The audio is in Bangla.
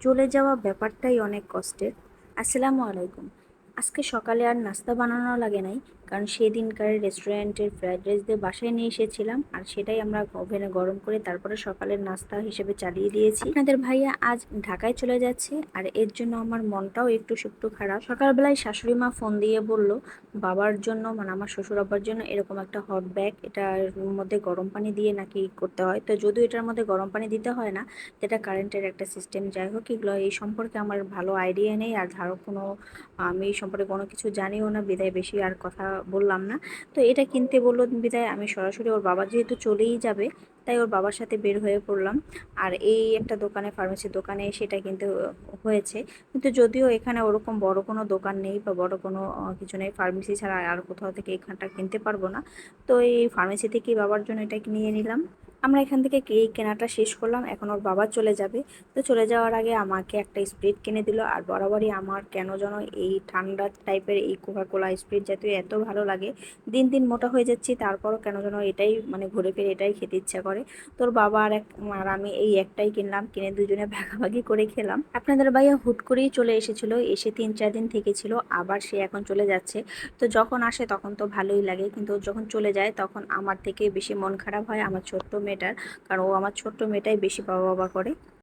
চলে যাওয়া ব্যাপারটাই অনেক কষ্টের। আসসালামু আলাইকুম। আজকে সকালে আর নাস্তা বানানো লাগে নাই, কারণ সেদিনকার রেস্টুরেন্টের ফ্রাইড রাইস দিয়ে বাসায় নিয়ে এসেছিলাম, আর সেটাই আমরা ওভেনে গরম করে তারপরে সকালের নাস্তা হিসেবে চালিয়ে দিয়েছি। আপনাদের ভাইয়া আজ ঢাকায় চলে যাচ্ছে, আর এর জন্য আমার মনটাও একটু একটু খারাপ। সকালবেলায় শাশুড়ি মা ফোন দিয়ে বলল, বাবার জন্য মানে আমার শ্বশুর আব্বার জন্য এরকম একটা হট ব্যাগ এটার মধ্যে গরম পানি দিয়ে নাকি করতে হয়? তো যদিও এটার মধ্যে গরম পানি দিতে হয় না, যেটা কারেন্টের একটা সিস্টেম যাই হোক, এগুলো এই সম্পর্কে আমার ভালো আইডিয়া নেই, আর ধারো কোনো, আমি সম্পর্কে কোনো কিছু জানিও না, বিদায় বেশি আর কথা বললাম না। তো এটা কিনতে বলল বিদায়, আমি সরাসরি ওর বাবা যেহেতু চলেই যাবে, তাই ওর বাবার সাথে বের হয়ে পড়লাম। আর এই একটা দোকানে ফার্মেসির দোকানে সেটা কিনতে হয়েছে। কিন্তু যদিও এখানে ওরকম বড় কোনো দোকান নেই বা বড় কোনো কিছু নেই ফার্মেসি ছাড়া আর কোথাও থেকে এখানটা কিনতে পারব না। তো এই ফার্মেসি থেকেই বাবার জন্য এটা নিয়ে নিলাম। আমরা এখান থেকে কেক কেনাটা শেষ করলাম, এখন ওর বাবা চলে যাবে। তো চলে যাওয়ার আগে আমাকে একটা স্প্রিট কিনে দিল, আর বরাবরই আমার কেন যেন এই ঠান্ডা টাইপের এই কোকা কোলা স্প্রিট জাতীয় এত ভালো লাগে, দিন দিন মোটা হয়ে যাচ্ছি, তারপরও কেন যেন এটাই মানে ঘুরে ফিরে এটাই খেতে ইচ্ছা করে। তোর বাবা আর এক, আর আমি এই একটাই কিনলাম, কিনে দুজনে ভাগাভাগি করে খেলাম। আপনাদের ভাইয়া হুট করেই চলে এসেছিল, এসে তিন চার দিন থেকেছিল, আবার সে এখন চলে যাচ্ছে। তো যখন আসে তখন তো ভালোই লাগে, কিন্তু যখন চলে যায় তখন আমার থেকে বেশি মন খারাপ হয়, আমার ছোট্ট মেয়েটার কারণ ও আমার ছোট্ট মেয়েটাই বেশি বাবা বাবা করে।